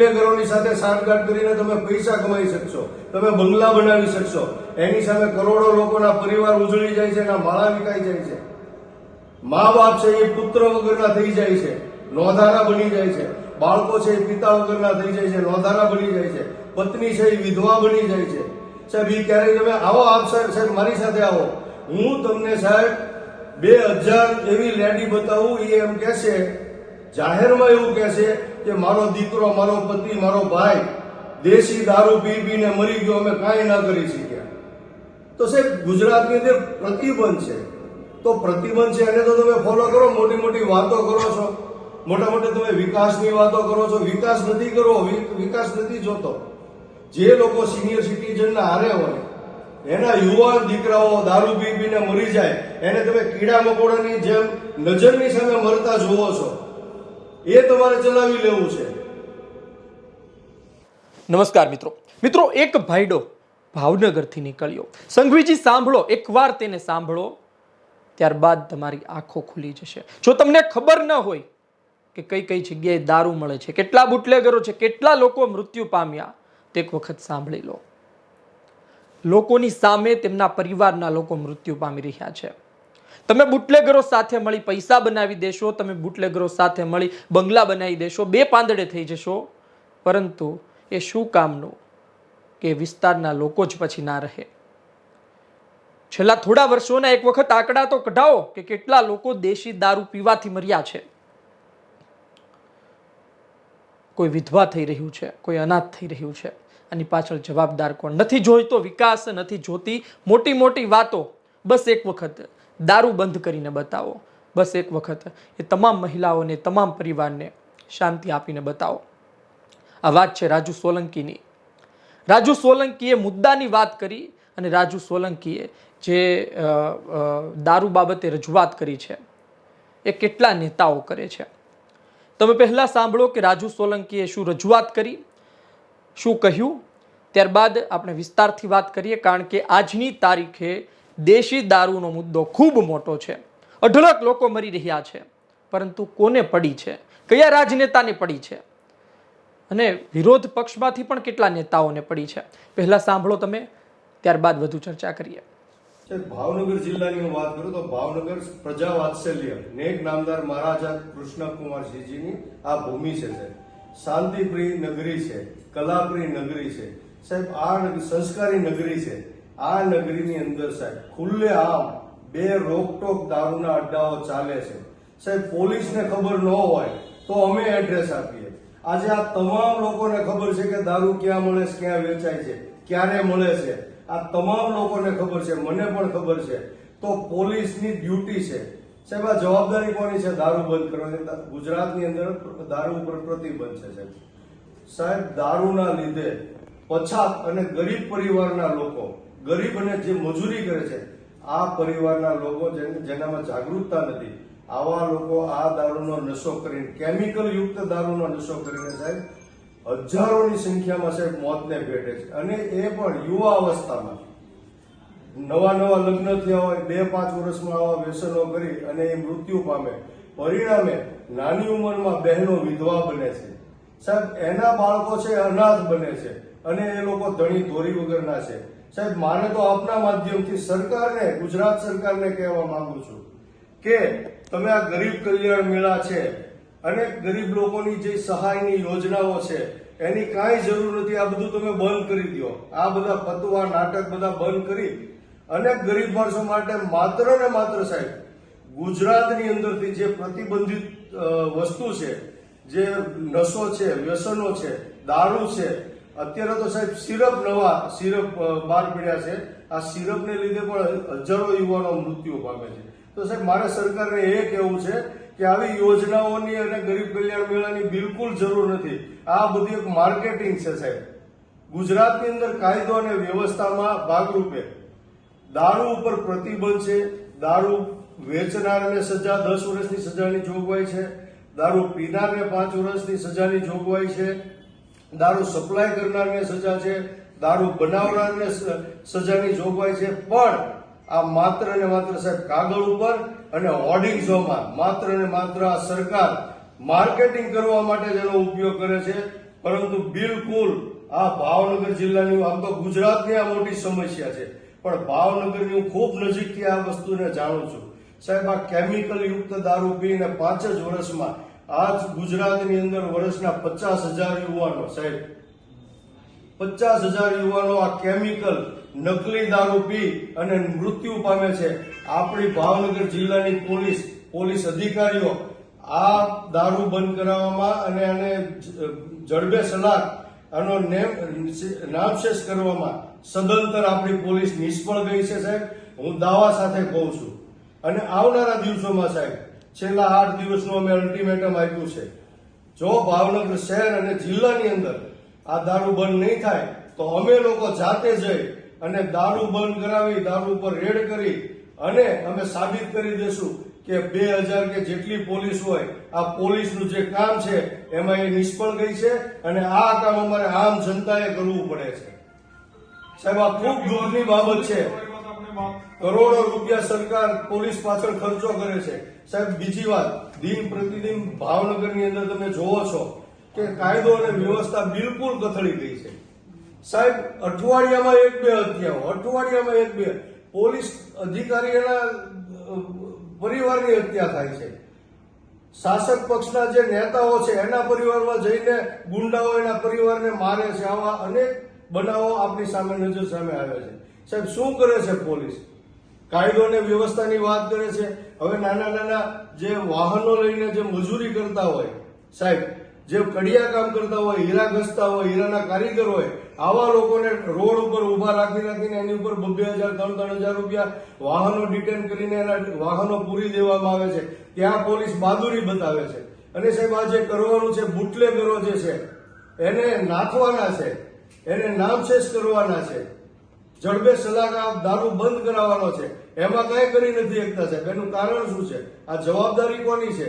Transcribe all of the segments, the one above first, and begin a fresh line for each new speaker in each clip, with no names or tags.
બુટલેગરોની સાથે સાંઠગાંઠ કરીને તમે પૈસા કમાઈ શકશો, તમે બંગલા બનાવી શકશો. એની સામે કરોડો લોકોના પરિવાર ઉજળી જાય છે એના માળા વિકાઈ જાય છે. મા બાપ છે એ પુત્ર વગરના થઈ જાય છે, નોંધારા બની જાય છે. બાળકો છે એ પિતા વગરના થઈ જાય છે, નોંધારા બની જાય છે. પત્ની છે એ વિધવા બની જાય છે. સાહેબ એ ક્યારેય તમે આવો આપ સાહેબ, મારી સાથે આવો. હું તમને સાહેબ બે હજાર એવી લેડી બતાવું એ એમ કહેશે, જાહેરમાં એવું કહેશે કે મારો દીકરો, મારો પતિ, મારો ભાઈ દેશી દારૂ પી પીને મરી ગયો, અમે કાંઈ ના કરી શક્યા. તો સાહેબ, ગુજરાતની અંદર પ્રતિબંધ છે. તો પ્રતિબંધ છે એને તો તમે ફોલો કરો, મોટી મોટી વાતો કરો છો. મોટા મોટા તમે વિકાસની વાતો કરો છો. વિકાસ નથી કરો વિ- વિકાસ નથી જોતો. જે લોકો સિનિયર સિટીઝનના હારે હોય, એના યુવાન દીકરાઓ દારૂ પી પીને મરી જાય, એને તમે કીડા મકોડાની જેમ નજરની સામે મરતા જુઓ છો. એ તમારે ચલાવી લેવું છે.
નમસ્કાર મિત્રો. મિત્રો, એક ભાઈડો ભાવનગરથી નીકળ્યો. સંઘવીજી, સાંભળો, એકવાર તેને સાંભળો, ત્યારબાદ તમારી આંખો ખુલી જશે. જો તમને ખબર ન હોય કે કઈ કઈ જગ્યાએ દારૂ મળે છે, કેટલા બુટલેગરો છે, કેટલા લોકો મૃત્યુ પામ્યા, તે એક વખત સાંભળી લો. લોકોની સામે તેમના પરિવારના લોકો મૃત્યુ પામી રહ્યા છે. તમે બુટલેગરો સાથે મળી પૈસા બનાવી દેશો, તમે બુટલેગરો સાથે મળી બંગલા બનાવી દેશો, બે પાંદડે થઈ જશો. પરંતુ એ શું કામનું? કે વિસ્તારના લોકો જ પછી ના રહે. છેલ્લા થોડા વર્ષોના એક વખત આંકડા તો કઢાવો કે કેટલા લોકો દેશી દારૂ પીવાથી મર્યા છે. કોઈ વિધવા થઈ રહ્યું છે, કોઈ અનાથ થઈ રહ્યું છે. આની પાછળ જવાબદાર કોણ? નથી જોઈતો વિકાસ, નથી જોતી મોટી મોટી વાતો. બસ એક વખત દારૂ બંધ કરીને બતાવો. બસ એક વખત એ તમામ મહિલાઓને, તમામ પરિવારને શાંતિ આપીને બતાવો. આ વાત છે રાજુ સોલંકીની. રાજુ સોલંકીએ મુદ્દાની વાત કરી અને રાજુ સોલંકીએ જે દારૂ બાબતે રજૂઆત કરી છે, એ કેટલા નેતાઓ કરે છે. તમે પહેલાં સાંભળો કે રાજુ સોલંકીએ શું રજૂઆત કરી, શું કહ્યું? ત્યારબાદ આપણે વિસ્તારથી વાત કરીએ, કારણ કે આજની તારીખે દેશી દારૂનો મુદ્દો ખૂબ મોટો છે. અઢળક લોકો મરી રહ્યા છે, પરંતુ કોને પડી છે? કયા રાજનેતાને પડી છે? અને વિરોધ પક્ષમાંથી પણ કેટલા નેતાઓને પડી છે? પહેલા સાંભળો તમે, ત્યારબાદ વધુ ચર્ચા કરીએ.
ભાવનગર જિલ્લાની હું વાત કરું તો ભાવનગર પ્રજા વાત્સલ્ય, નેક નામદાર મહારાજા કૃષ્ણકુમારજીની આ ભૂમિ છે, સાહેબ. શાંતિપ્રિય નગરી છે, કલાપ્રિય નગરી છે. સાહેબ આ સંસ્કારી નગરી છે. આ નગરીની અંદર સાહેબ, ખુલ્લે આમ બે રોકટોક દારૂના અડ્ડાઓ ચાલે છે. સાહેબ, પોલીસને ખબર ન હોય તો અમે એડ્રેસ આપીએ. આજે આ તમામ લોકોને ખબર છે કે દારૂ ક્યાં મળે છે, ક્યાં વેચાય છે, ક્યારે મળે છે. આ તમામ લોકોને ખબર છે, મને પણ ખબર છે. તો પોલીસની ડ્યુટી છે. સાહેબ, આ જવાબદારી કોની છે દારૂ બંધ કરવાની? ગુજરાતની અંદર દારૂ ઉપર પ્રતિબંધ છે, સાહેબ. સાહેબ, દારૂના લીધે પછાત અને ગરીબ પરિવારના લોકો ગરીબ અને જે મજૂરી કરે છે, આ પરિવારના લોકો જેનામાં જાગૃતતા નથી, આવા લોકો આ દારૂનો નશો કરીને, કેમિકલ યુક્ત દારૂનો નશો કરીને સાહેબ, હજારોની સંખ્યામાં સાહેબ મોતને ભેટે છે. અને એ પણ યુવા અવસ્થામાં. નવા નવા લગ્ન થયા હોય, બે પાંચ વર્ષમાં આવા વ્યસનો કરી અને એ મૃત્યુ પામે. પરિણામે નાની ઉંમરમાં બહેનો વિધવા બને છે. સાહેબ, એના બાળકો છે, અનાથ બને છે. અને એ લોકો ધણી, ધોરી વગરના છે. સાહેબ, મારે તો આપના માધ્યમથી સરકારને, ગુજરાત સરકારને કહેવા માંગુ છું કે તમે આ ગરીબ કલ્યાણ મેળા છે અને ગરીબ લોકોની જે સહાયની યોજનાઓ છે, એની કાંઈ જરૂર નથી. આ બધું તમે બંધ કરી દો. આ બધા પતવા, નાટક બધા બંધ કરી અને ગરીબ માણસો માટે માત્ર ને માત્ર સાહેબ, ગુજરાતની અંદરથી જે પ્રતિબંધિત વસ્તુ છે, જે નશો છે, વ્યસનો છે, દારૂ છે અત્યારે તો સાહેબ સિરપ નવા, સિરપ બહાર પડ્યા છે. આ સિરપને લીધે પણ હજારો યુવાનો મૃત્યુ પામે છે. તો સાહેબ, મારે સરકારને એ કહેવું છે કે આવી યોજનાઓની અને ગરીબ કલ્યાણ મેળાની બિલકુલ જરૂર નથી. આ બધી એક માર્કેટિંગ છે સાહેબ. ગુજરાતની અંદર કાયદો અને વ્યવસ્થામાં ભાગરૂપે દારૂ ઉપર પ્રતિબંધ છે. દારૂ વેચનારને સજા, દસ વર્ષની સજાની જોગવાઈ છે. દારૂ પીનારને પાંચ વર્ષની સજાની જોગવાઈ છે. દારૂ સપ્લાય કરનારને સજા છે, દારૂ બનાવનારને સજાની જોગવાઈ છે. પણ આ માત્ર ને માત્ર સાહેબ કાગળ ઉપર અને હોર્ડિંગ્સોમાં માત્ર ને માત્ર આ સરકાર માર્કેટિંગ કરવા માટે જેનો ઉપયોગ કરે છે. પરંતુ બિલકુલ આ ભાવનગર જિલ્લાની આમ તો ગુજરાતની આ મોટી સમસ્યા છે. પણ ભાવનગરની હું ખૂબ નજીકથી આ વસ્તુને જાણું છું. સાહેબ, આ કેમિકલ યુક્ત દારૂ પીને પાંચ જ વર્ષમાં આજ ગુજરાતની અંદર વર્ષના પચાસ હજાર યુવાનો, સાહેબ. પચાસ હજાર યુવાનો આ કેમિકલ, નકલી દારૂ પી અને મૃત્યુ પામે છે. આપણી ભાવનગર જિલ્લાની પોલીસ પોલીસ અધિકારીઓ આ દારૂ બંધ કરાવવામાં અને આને જડબે સલાહ આનો નેમ, નામશેષ કરવામાં સદંતર આપણી પોલીસ નિષ્ફળ ગઈ છે, સાહેબ. હું દાવા સાથે કહું છું. અને આવનારા દિવસોમાં, સાહેબ છેલ્લા આઠ દિવસનું અમે અલ્ટિમેટમ આપ્યું છે. જો ભાવનગર શહેર અને જિલ્લાની અંદર આ દારૂ બંધ નહીં થાય, તો અમે લોકો જાતે જઈ અને દારૂ બંધ કરાવી, દારૂ ઉપર રેડ કરી અને અમે સાબિત કરી દેશું કે બે હજાર કે જેટલી પોલીસ હોય, આ પોલીસનું જે કામ છે, એમાં એ નિષ્ફળ ગઈ છે અને આ કામ અમારે આમ જનતાએ કરવું પડે છે. સાહેબ, આ ખૂબ દૂરની બાબત છે. કરોડો રૂપિયા સરકાર પોલીસ પાછળ ખર્ચો કરે છે. સાહેબ, બીજી વાત, દિન પ્રતિદિન ભાવનગરની અંદર તમે જોવો છો કે કાયદો અને વ્યવસ્થા બિલકુલ કથળી ગઈ છે. સાહેબ, અઠવાડિયામાં એક બે હત્યાઓ, અઠવાડિયામાં એક બે. પોલીસ અધિકારીના પરિવારની હત્યા થાય છે. શાસક પક્ષના જે નેતાઓ છે, એના પરિવારમાં જઈને ગુંડાઓ એના પરિવારને મારે છે. આવા અનેક બનાવો આપણી સામે નજર સામે આવે છે. સાહેબ, શું કરે છે પોલીસ? કાયદો અને વ્યવસ્થાની વાત કરે છે. હવે નાના નાના જે વાહનો લઈને જે મજૂરી કરતા હોય, સાહેબ, જે કડિયા કામ કરતા હોય, હીરા ઘસતા હોય, હીરાના કારીગર હોય, આવા લોકોને રોડ ઉપર ઊભા રાખી રાખીને એની ઉપર બબ્બે હજાર, ત્રણ ત્રણ હજાર રૂપિયા વાહનો ડિટેન કરીને એના વાહનો પૂરી દેવામાં આવે છે. ત્યાં પોલીસ બહાદુરી બતાવે છે. અને સાહેબ, આ જે કરવાનું છે, બુટલેગરો જે છે, એને નાખવાના છે. એને નામશેષ કરવાના છે. જડબે સલાહ દારૂ બંધ કરાવવાનો છે. એમાં કઈ કરી નથી એકતા સાહેબ. એનું કારણ શું છે? આ જવાબદારી કોની છે?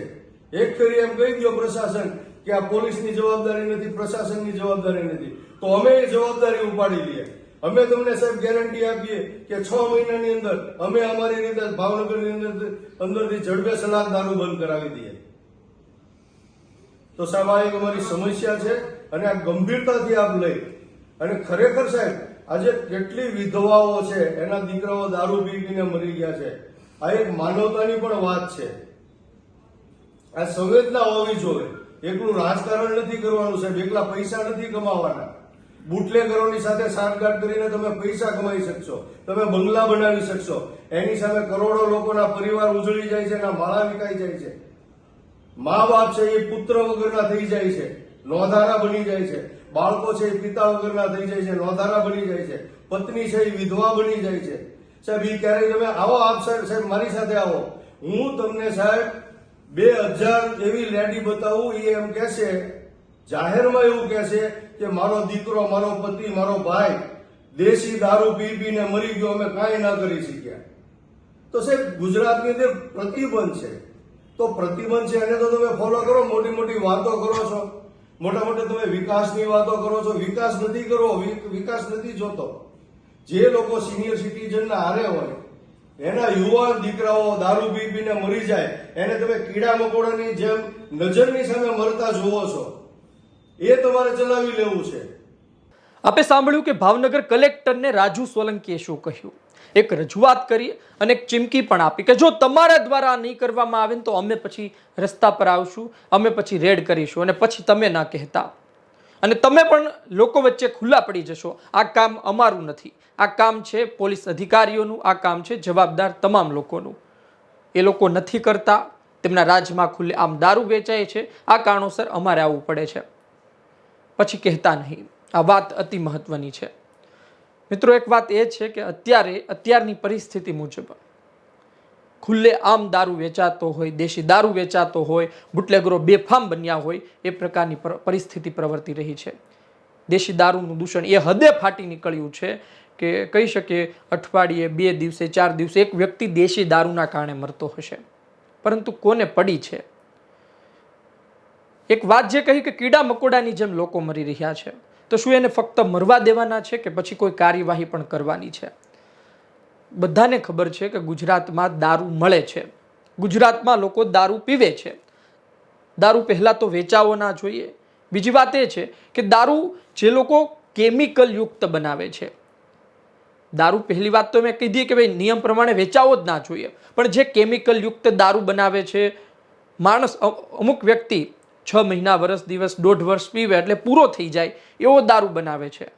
એક ફેરી એમ કહી દો પ્રશાસન કે આ પોલીસની જવાબદારી નથી, પ્રશાસનની જવાબદારી નથી. તો અમે એ જવાબદારી ઉપાડી લઈએ. અમે તમને સાહેબ ગેરંટી આપીએ કે છ મહિનાની અંદર અમે અમારી રીતે ભાવનગરની અંદર અંદરથી જડબે સલાહ દારૂ બંધ કરાવી દઈએ. તો સાહેબ, આ એક અમારી સમસ્યા છે અને આ ગંભીરતાથી આપ લઈ. અને ખરેખર સાહેબ આજે કેટલી વિધવાઓ છે, એના દીકરાઓ દારૂ પીને મરી ગયા છે. આ એક માનવતાની પણ વાત છે. આ સંવેદના હોવી જોઈએ. એકલું રાજકારણ નથી કરવાનું, સાહેબ. એકલા પૈસા નથી કમાવાના. બુટલેગરોની સાથે સાંઠગાંઠ કરીને તમે પૈસા કમાઈ શકશો. તમે બંગલા બનાવી શકશો. એની સામે કરોડો લોકોના પરિવાર ઉજળી જાય છે, એના માળા વિકાઈ જાય છે. મા બાપ છે એ પુત્ર વગરના થઈ જાય છે. નોંધારા બની જાય છે. બાળકો છે એ પિતા વગરના થઈ જાય છે, નોંધારા બની જાય છે, પત્ની છે એ વિધવા બની જાય છે. સાહેબ એ ક્યારેય તમે આવો આપ સાહેબ સાહેબ, મારી સાથે આવો. હું તમને સાહેબ બે હજાર એવી લેડી બતાવું એ એમ કહેશે, જાહેરમાં એવું કહેશે કે મારો દીકરો, મારો પતિ, મારો ભાઈ દેશી દારૂ પી પીને મરી ગયો, અમે કાંઈ ના કરી શક્યા. તો સાહેબ, ગુજરાતની અંદર પ્રતિબંધ છે. તો પ્રતિબંધ છે એને તો તમે ફોલો કરો, મોટી મોટી વાતો કરો છો. મોટા મોટા તમે વિકાસની વાતો કરો છો, વિકાસ નથી કરવો વિકાસ નથી જોતો. જે લોકો સિનિયર સિટીઝનના હારે હોય, એના યુવાન દીકરાઓ દારૂ પી પીને મરી જાય, એને તમે કીડા મકોડાની જેમ નજરની સામે મરતા જુઓ છો, એ તમારે ચલાવી લેવું છે.
આપે સાંભળ્યું કે ભાવનગર કલેક્ટરને રાજુ સોલંકીએ શું કહ્યું? એક રજૂઆત કરી અને એક ચીમકી પણ આપી કે જો તમારા દ્વારા નહીં કરવામાં આવે ને તો અમે પછી રસ્તા પર આવશું, અમે પછી રેડ કરીશું અને પછી તમે ના કહેતા. અને તમે પણ લોકો વચ્ચે ખુલ્લા પડી જશો. આ કામ અમારું નથી. આ કામ છે પોલીસ અધિકારીઓનું, આ કામ છે જવાબદાર તમામ લોકોનું. એ લોકો નથી કરતા, તેમના રાજમાં ખુલ્લે આમ દારૂ વેચાય છે, આ કારણોસર અમારે આવવું પડે છે. પછી કહેતા નહીં. આ વાત અતિ મહત્વની છે. મિત્રો, એક વાત એ છે કે અત્યારે અત્યારની પરિસ્થિતિ મુજબ ખુલ્લે આમ દારૂ વેચાતો હોય, દેશી દારૂ વેચાતો હોય, બુટલેગરો બેફામ બન્યા હોય, એ પ્રકારની પરિસ્થિતિ પ્રવર્તી રહી છે. દેશી દારૂનું દૂષણ એ હદે ફાટી નીકળ્યું છે કે કહી શકીએ અઠવાડિયે બે દિવસે, ચાર દિવસે એક વ્યક્તિ દેશી દારૂના કારણે મરતો હશે. પરંતુ કોને પડી છે? એક વાત જે કહી કે કીડા મકોડાની જેમ લોકો મરી રહ્યા છે. તો શું એને ફક્ત મરવા દેવાના છે કે પછી કોઈ કાર્યવાહી પણ કરવાની છે? બધાને ખબર છે કે ગુજરાતમાં દારૂ મળે છે. ગુજરાતમાં લોકો દારૂ પીવે છે. દારૂ પહેલાં તો વેચાવો ના જોઈએ. બીજી વાત એ છે કે દારૂ જે લોકો કેમિકલ યુક્ત બનાવે છે. દારૂ પહેલી વાત તો મેં કીધી કે ભાઈ નિયમ પ્રમાણે વેચાવો જ ના જોઈએ. પણ જે કેમિકલ યુક્ત દારૂ બનાવે છે, માણસ અમુક વ્યક્તિ છ મહિના વર્ષ દિવસ દોઢ વર્ષ પીવે એટલે પૂરો થઈ જાય એવો દારૂ બનાવે છે.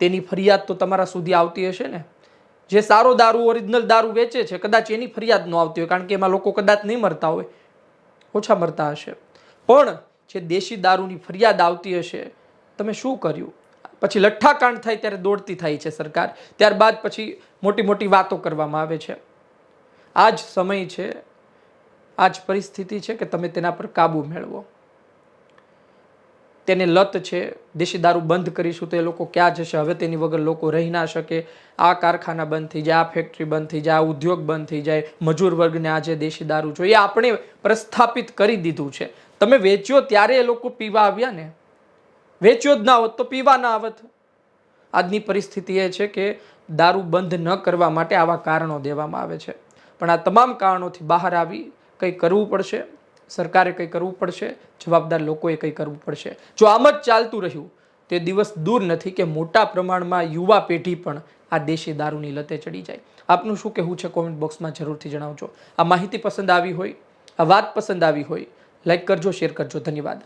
તેની ફરિયાદ તો તમારા સુધી આવતી હશે ને? જે સારો દારૂ ઓરિજિનલ દારૂ વેચે છે, કદાચ એની ફરિયાદ ન આવતી હોય, કારણ કે એમાં લોકો કદાચ નહીં મરતા હોય, ઓછા મરતા હશે. પણ જે દેશી દારૂની ફરિયાદ આવતી હશે, તમે શું કર્યું? પછી લઠ્ઠાકાંડ થાય ત્યારે દોડતી થાય છે સરકાર. ત્યારબાદ પછી મોટી મોટી વાતો કરવામાં આવે છે. આ જ સમય છે આ જ પરિસ્થિતિ છે કે તમે તેના પર કાબૂ મેળવો. તેને લત છે, દેશી દારૂ બંધ કરીશું તો એ લોકો ક્યાં જશે? હવે તેની વગર લોકો રહી ના શકે. આ કારખાના બંધ થઈ જાય, આ ફેક્ટરી બંધ થઈ જાય, આ ઉદ્યોગ બંધ થઈ જાય. મજૂર વર્ગને આજે દેશી દારૂ જોઈએ. આપણે પ્રસ્થાપિત કરી દીધું છે. તમે વેચ્યો ત્યારે એ લોકો પીવા આવ્યા ને? વેચ્યો જ ના હોત તો પીવા ના આવત. આજની પરિસ્થિતિ એ છે કે દારૂ બંધ ન કરવા માટે આવા કારણો દેવામાં આવે છે. પણ આ તમામ કારણોથી બહાર આવી કંઈ કરવું પડશે? સરકારે કંઈ કરવું પડશે? જવાબદાર લોકોએ કંઈ કરવું પડશે? જો આમ જ ચાલતું રહ્યું, તે દિવસ દૂર નથી કે મોટા પ્રમાણમાં યુવા પેઢી પણ આ દેશી દારૂની લતે ચડી જાય. આપનું શું કહેવું છે કોમેન્ટ બોક્સમાં જરૂરથી જણાવજો. આ માહિતી પસંદ આવી હોય, આ વાત પસંદ આવી હોય, લાઈક કરજો, શેર કરજો. ધન્યવાદ.